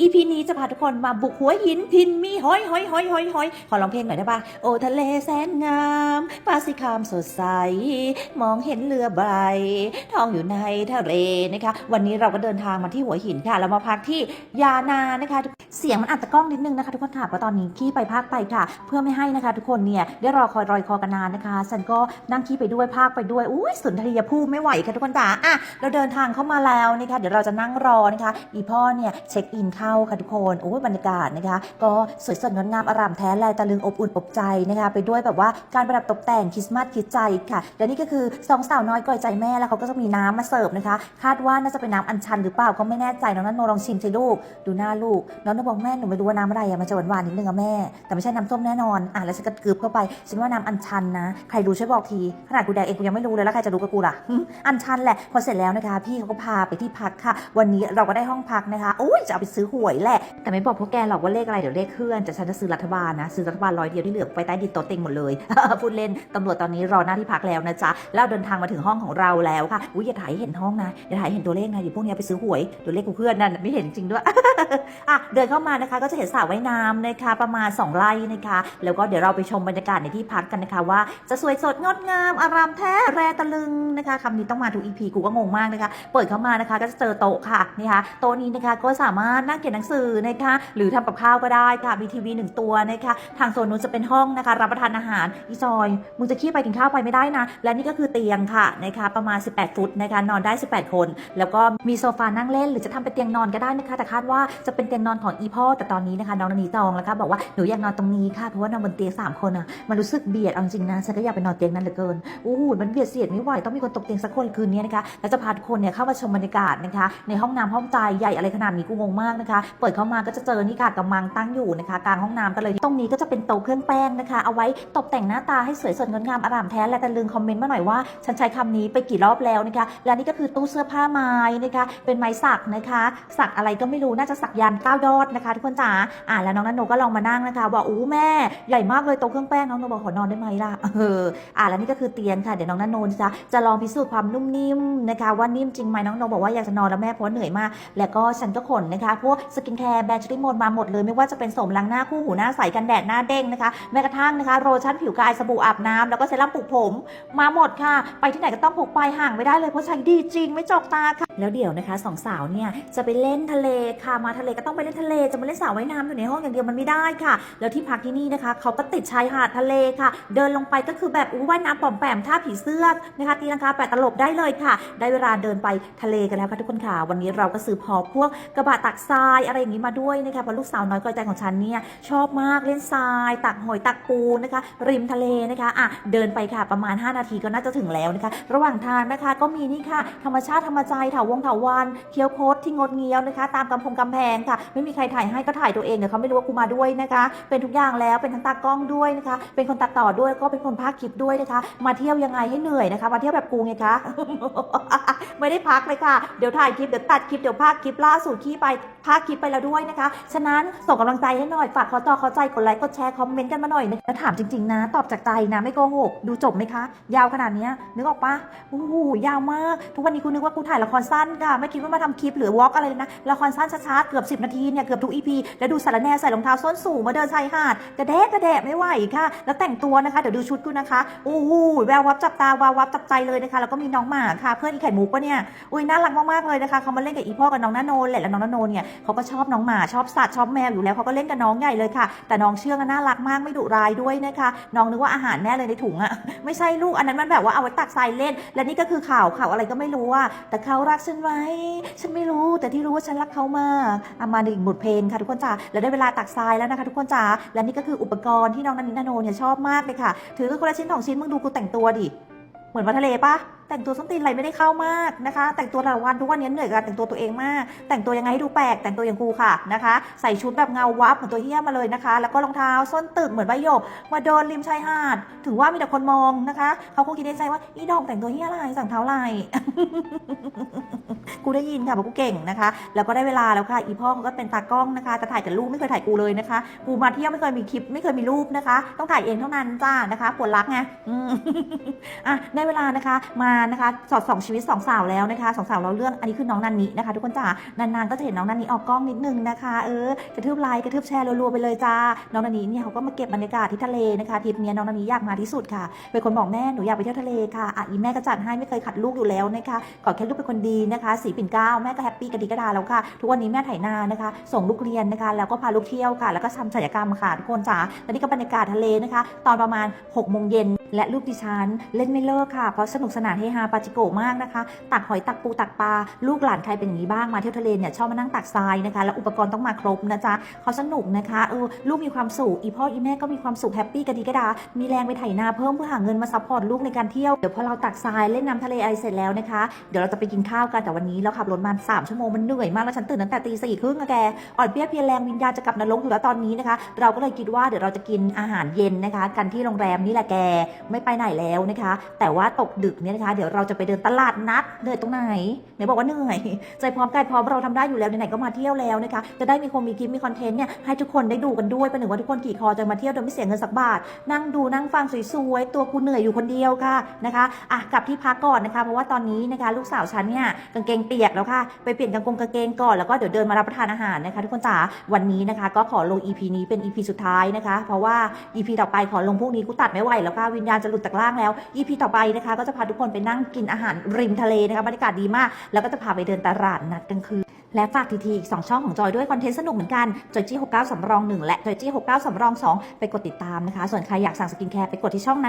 EP นี้จะพาทุกคนมาบุกหัวหินทินมีหอยหอยหอยหอยหอยขอร้องเพลงหน่อยได้ปะโอทะเลแสนงามปลาสีคามสดใส มองเห็นเรือใบทองอยู่ในทะเลนะคะ วันนี้เราก็เดินทางมาที่หัวหินค่ะ เรามาพักที่ยานานะคะ เสียงมันอาจจะกล้องนิดนึงนะคะทุกคนค่ะเพราะตอนนี้ขี้ไปภาคไปค่ะ เพื่อไม่ให้นะคะ ทุกคนเนี่ยได้รอคอยรอยคอกันนานนะคะฉันก็นั่งขี้ไปด้วยภาคไปด้วยอุ้ยสุนทรียภูมิไม่ไหวค่ะทุกคนจ๋าอะเราเดินทางเข้ามาแล้วนะคะ เดี๋ยวเราจะนั่งรอนะคะ อีพ่อเนี่ยเช็คอินเข้าค่ะทุกคนโอ้ยบรรยากาศนะคะ ก็สวยสดงดงามอารามแท้แลตะลึงอบอุ่นอบใจนะคะ ไปด้วยแบบว่าการประดับตกแต่งคริสต์มาสคิดใจค่ะและนี่ก็คือสองสาวน้อยก่อยใจแม่แล้วเขาก็จะมีน้ำมาเสิร์ฟนะคะ คาดว่าน่าจะเป็นน้ำอัญชันหรือเปล่าก็ไม่แน่ใจน้องนันโนลองชิมสิลูกดูหน้าลูกน้องนันบอกแม่หนูไม่รู้ว่าน้ำอะไรอะมันจะหวานๆนิดนึงอะแม่ แต่ไม่ใช่น้ำส้มแน่นอนอะแล้วฉันก็กลืบเข้าไปฉันว่าน้ำอัญชันนะ ใครรู้ช่วยบอกทีขนาดกูแดกเองกูยังไม่รู้เลยแล้วใครจะรู้กับกูล่ะอัญชันแหละพอเสร็จแล้วนะคะ พี่เขาก็พาไปที่พักค่ะ วันนี้เราก็ได้ห้องพักนะคะโอ้ยจะเอาไปซื้อหวยแหละ แต่ไม่บอกพวกแกหรอกว่าเลขอะไรเดี๋ยวเลขเคลื่อนแต่ฉันจะซื้อรัฐบาลนะ ซื้อรัฐบาลร้อยเดียวที่เหลือไปใต้ดินโต๊ะเต็งหมดเลยพูดเล่นตำรวจตอนนี้รอหน้าที่พักแล้วนะจ๊ะแล้วเดินทางมาถึงห้องของเราแล้วค่ะอุ้ยอย่าถ่ายเห็นห้องนะอย่าถ่ายเห็นตัวเลขนะเดี๋ยวพวกเนี้ยไปซื้อหวยเดี๋ยวเลขกูเคลื่อนนั่นไม่เห็นจริงด้วยอะเดินเข้ามานะคะก็จะเห็นสระว่ายน้ำนะคะประมาณ 2 ไร่นะคะ แล้วก็เดี๋ยวเราไปชมบรรยากาศในที่พักกันนะคะว่า จะสวยสดงดงามอารามแท้แรตะลึงนะคะคำนี้ต้องมาทุกอีพีกูก็งงมากนะคะ เปิดเข้ามานะคะ ก็จะเจอโต๊ะค่ะนี่คะโต๊ะนี้นะคะก็สามารถนั่งเขียนหนังสือนะคะหรือทำกับข้าวก็ได้ค่ะมีทีวีหนึ่งตัวนะคะทางโซนนู้นจะเป็นห้องนะคะรับประทานอาหารอีจอยมึงจะขี้ไปกินข้าวไปไม่ได้นะ และนี่ก็คือเตียงค่ะนะคะประมาณ 18 ฟุตนะคะนอนได้ 18 คน แล้วก็มีโซฟานั่งเล่น หรือจะทำเป็นเตียงนอนก็ได้นะคะ แต่คาดว่าจะเป็นเตียงนอนของอีพ่อแต่ตอนนี้นะคะน้องนันนีจองแล้วค่ะบอกว่าหนูอยากนอนตรงนี้ค่ะเพราะว่านอนบนเตียงสามคนอะมันรู้สึกเบียดเอาจริงนะฉันก็อยากไปนอนเตียงนั้นเหลือเกินอู้หูมันเบียดเสียดไม่ไหวต้องมีคนตกเตียงสักคนคืนนี้นะคะแล้วจะพาทุกคนเนี่ยเข้ามาชมบรรยากาศนะคะในห้องน้ำห้องใจใหญ่อะไรขนาดนี้กูงงมากนะคะเปิดเข้ามาก็จะเจอนี่ค่ะกำมังตั้งอยู่นะคะกลางห้องน้ำกันเลย ตรงนี้ก็จะเป็นโต๊ะเครื่องแป้งนะคะ เอาไว้ตกแต่งหน้าตาให้สวยสดงดงามอารามแท้และแต่ลืมคอมเมนต์มาหน่อยว่า ฉันใช้คำนี้ไปกี่รอบแล้วนะคะ และนี่ก็คือตู้เสื้อผ้าไม้นะคะ เป็นไม้สักนะคะ สักอะไรก็ไม่รู้น่าจะสักยันต์เก้ายอดนะคะทุกคนจ๋าอ่าแล้วน้องนันโนก็ลองมานั่งนะคะบอกอู้แม่ใหญ่มากเลยโต๊ะเครื่องแป้งน้องโนบอกขอนอนได้ไหมล่ะเอออ่าแล้วนี่ก็คือเตียงค่ะเดี๋ยวน้องนันโนจะจะลองพิสูจน์ความนุ่มนิ่มนะคะว่านิ่มจริงไหมน้องโนบอกว่าอยากจะนอนแล้วแม่เพราะเหนื่อยมาก แล้วก็ฉันก็ขนนะคะพวกสกินแคร์แบรนด์ชุดมนมาหมดเลยไม่ว่าจะเป็นโสมล้างหน้าคู่หูหน้าใสกันแดดหน้าเด้งนะคะแม้กระทั่งนะคะโรชั่นผิวกายสบู่อาบน้ำแล้วก็เซรั่มปลุกผม มาหมดค่ะ ไปที่ไหนก็ต้องผูกปลายห่างไม่ได้เลยเพราะใช้ดีจริงไม่จกตาค่ะ แล้วเดี๋ยวนะคะสองสาวเนี่ยจะไปเล่นทะเลค่ะมาทะเลก็ต้องไปเล่นทะเลจะมาเล่นสระว่ายน้ำอยู่ในห้องอย่างเดียวมันไม่ได้ค่ะ แล้วที่พักที่นี่นะคะเขาก็ติดชายหาดทะเลค่ะ เดินลงไปก็คือแบบอู้ว่ายน้ำปอมแปมท่าผีเสื้อนะคะตีลังกาแปดตลบได้เลยค่ะ ได้เวลาเดินไปทะเลกันแล้วค่ะทุกคนค่ะ วันนี้เราก็ซื้อพอพวกกระบะตักทรายอะไรอย่างนี้มาด้วยนะคะเพราะลูกสาวน้อยกอยใจของฉันเนี่ยชอบมากเล่นทราย ตักหอยตักปูนะคะ ริมทะเลนะคะอะเดินไปค่ะประมาณ 5 นาทีก็น่าจะถึงแล้วนะคะ ระหว่างทางนะคะก็มีนี่ค่ะ ธรรมชาติธรรมใจเถาวงเถาวันเคี้ยวโคตที่งดเงี้ยวนะคะ ตามกำพงกำแพงค่ะ ไม่มีใครถ่ายให้ก็ถ่ายตัวเองเดี๋ยวเขาไม่รู้ว่ากูมาด้วยนะคะ เป็นทุกอย่างแล้วเป็นทั้งตากล้องด้วยนะคะ เป็นคนตัดต่อด้วยก็เป็นคนพากย์คลิปด้วยนะคะ มาเที่ยวยังไงให้เหนื่อยนะคะ มาเที่ยวแบบกูไงคะไม่ได้พักเลยค่ะ เดี๋ยวถ่ายคลิป เดี๋ยวตัดคลิป เดี๋ยวพากย์คลิปล่าสุดขี้ไปพากย์คลิปไปแล้วด้วยนะคะ ฉะนั้นส่งกำลังใจให้หน่อย ฝากขอต่อขอใจกดไลค์กดแชร์คอมเมนต์กันมาหน่อยนะถามจริงๆนะ ตอบจากใจนะไม่โกหก ดูจบไหมคะ ยาวขนาดนี้นึกออกปะโอ้โหยาวมาก ทุกวันนี้กูนึกว่ากูถ่ายละครสั้นค่ะ ไม่คิดว่ามาทำคลิปหรือวอล์กอะไรเลยนะ ละครสั้นช้าๆ เกือบ 10 นาทีเนี่ย เกือบทุกอีพีแล้วดูสารแน่ใส่รองเท้าส้นสูงมาเดินชายหาด กระแดะกระแดะไม่ไหวค่ะ แล้วแต่งตัวนะคะ เดี๋ยวดูชุดกูนะคะ โอ้โหแวววับจับตาวาววับจับใจเลยนะคะ แล้วก็มีน้องหมาค่ะ เพื่อนอีไข่มุกปะเนี่ย อุ้ยน่ารักมากๆเลยนะคะ เขามาเล่นกับอีพ่อกับน้องนาโนแหละ แล้วน้องนาโนเนี่ยเขาก็ชอบน้องหมา ชอบสัตว์ ชอบแมวอยู่แล้วเขาก็เล่นกับน้องใหญ่เลยค่ะ แต่น้องเชื่องน่ารักมากไม่ดุร้ายด้วยนะคะ น้องนึกว่าอาหารแน่เลยในถุงอะไม่ใช่ลูกอันนั้นมันแบบว่าเอาไว้ตักทรายเล่น และนี่ก็คือข่าวข่าวอะไรก็ไม่รู้ว่าแต่เขารักฉันไว้ ฉันไม่รู้แต่ที่รู้ว่าฉันรักเขามากเอามาอีกบทเพลงค่ะทุกคนจ๋าแล้วได้เวลาตักทรายแล้วนะคะ ทุกคนจ๋าและนี่ก็คืออุปกรณ์ที่น้องนันนินาโนเนี่ยชอบมากเลยค่ะ ถือก็คนละชิ้นสองชิ้นมึงดูกูแต่งตัวดิเหมือนมาทะเลปะ แต่งตัวส้นตีนอะไรไม่ได้เข้ามากนะคะ แต่งตัวแต่ละวันทุกวันนี้เหนื่อยกับแต่งตัวตัวเองมาก แต่งตัวยังไงให้ดูแปลก แต่งตัวอย่างกูค่ะนะคะ ใส่ชุดแบบเงาวับเหมือนตัวเฮี้ยมาเลยนะคะ แล้วก็รองเท้าส้นตึกเหมือนใบหยก มาเดินริมชายหาด ถึงว่ามีแต่คนมองนะคะ เขาคงคิดในใจว่าอีดอกแต่งตัวเฮี้ยอะไรสั่งเท้าลายกูได้ยินค่ะบอกกูเก่งนะคะ แล้วก็ได้เวลาแล้วค่ะ อีพ่อเขาก็เป็นตากล้องนะคะจะถ่ายกับลูกไม่เคยถ่ายกูเลยนะคะ กูมาเที่ยวไม่เคยมีคลิปไม่เคยมีรูปนะคะ ต้องถ่ายเองเท่านั้นจ้านะคะปวดรักไงอะได้เวลานะคะมาานนะคะ สอดส่องชีวิตสองสาวแล้วนะคะสองสาวเราเรื่องอันนี้คือน้องนันนินะคะ ทุกคนจ๋านานๆก็จะเห็นน้องนันนิออกกล้องนิดนึงนะคะเออกระทืบไลค์กระทืบแชร์รัวๆไปเลยจ้าน้องนันนิเนี่ยเขาก็มาเก็บบรรยากาศที่ทะเลนะคะทริปเนี้ยน้องนันนิอยากมาที่สุดค่ะเป็นคนบอกแม่หนูอยากไปเที่ยวทะเลค่ะอะอีแม่ก็จัดให้ไม่เคยขัดลูกอยู่แล้วนะคะขอแค่ลูกเป็นคนดีนะคะสีปิ่นเก้าแม่ก็แฮปปี้กระดีกระดาแล้วค่ะทุกวันนี้แม่ไถนานะคะ ส่งลูกเรียนนะคะแล้วก็พาลูกเที่ยวค่ะ แล้วก็ทำศัลยกรรมค่ะทุกคนจ๋าและนี่ก็บรรยากาศทะเลนะคะ ตอนประมาณ6โมงเย็น และลูกดิฉันเล่นไม่เลิกค่ะ เพราะสนุกสนานเฮฮาปาจิโกมากนะคะ ตักหอยตักปูตักปลา ลูกหลานใครเป็นอย่างนี้บ้าง มาเที่ยวทะเลเนี่ยชอบมานั่งตักทรายนะคะ แล้วอุปกรณ์ต้องมาครบนะจ๊ะเขาสนุกนะคะเออลูกมีความสุข อีพ่ออีแม่ก็มีความสุขแฮปปี้กันดีกระดา มีแรงไปไถนาเพิ่มเพื่อหาเงินมาซัพพอร์ตลูกในการเที่ยว เดี๋ยวพอเราตักทรายเล่นน้ำทะเลไอเสร็จแล้วนะคะ เดี๋ยวเราจะไปกินข้าวกันแต่วันนี้เราขับรถมาสามชั่วโมงมันเหนื่อยมากแล้วฉันตื่นตั้งแต่ตีสี่ครึ่งอะแกอ่อนเปี้ยเพียแรงวิญญาณจะกลับนรกอยู่แล้วตอนนี้นะคะ เราก็เลยคิดว่าเดี๋ยวเราจะกินอาหารเย็นนะคะ กันที่โรงแรมนี่แหละแกไม่ไปไหนแล้วนะคะ แต่ว่าตกดึกเนี่ยนะคะ เดี๋ยวเราจะไปเดินตลาดนัดเหนื่อยตรงไหนไหนบอกว่าเหนื่อยใจพร้อมกายพร้อมเราทำได้อยู่แล้วไหนๆก็มาเที่ยวแล้วนะคะจะได้มีคงมีคลิปมีคอนเทนต์เนี่ยให้ทุกคนได้ดูกันด้วยเป็นหนึ่งว่าทุกคนขี่คอจะมาเที่ยวโดยไม่เสียเงินสักบาท นั่งดูนั่งฟังสวยๆตัวกูเหนื่อยอยู่คนเดียวค่ะนะคะอะกลับที่พักก่อนนะคะเพราะว่าตอนนี้นะคะ ลูกสาวฉันเนี่ยกางเกงเปียกแล้วค่ะไปเปลี่ยนกางกงกางเกงก่อนแล้วก็เดี๋ยวเดินมารับประทานอาหารนะคะทุกคนจ๋าวันนี้นะคะ ก็ขอลง EP นี้เป็น EP สุดท้ายนะคะ เพราะว่า EP ต่อไปขอลงพวกนี้กูตัดไม่ไหวแล้วค่ะวิญญาณจะหลุดจากล่างแล้ว EP ต่อไปนะคะ ก็จะพาทุกคนไปนั่งกินอาหารริมทะเลนะคะบรรยากาศดีมาก แล้วก็จะพาไปเดินตลาดนัดกลางคืนและฝากทีทีอีก2ช่องของจอยด้วยคอนเทนต์สนุกเหมือนกันจอยจี้69สำรอง 1 และจอยจี้69สำรอง 2 ไปกดติดตามนะคะ ส่วนใครอยากสั่งสกินแคร์ไปกดที่ช่องนั้น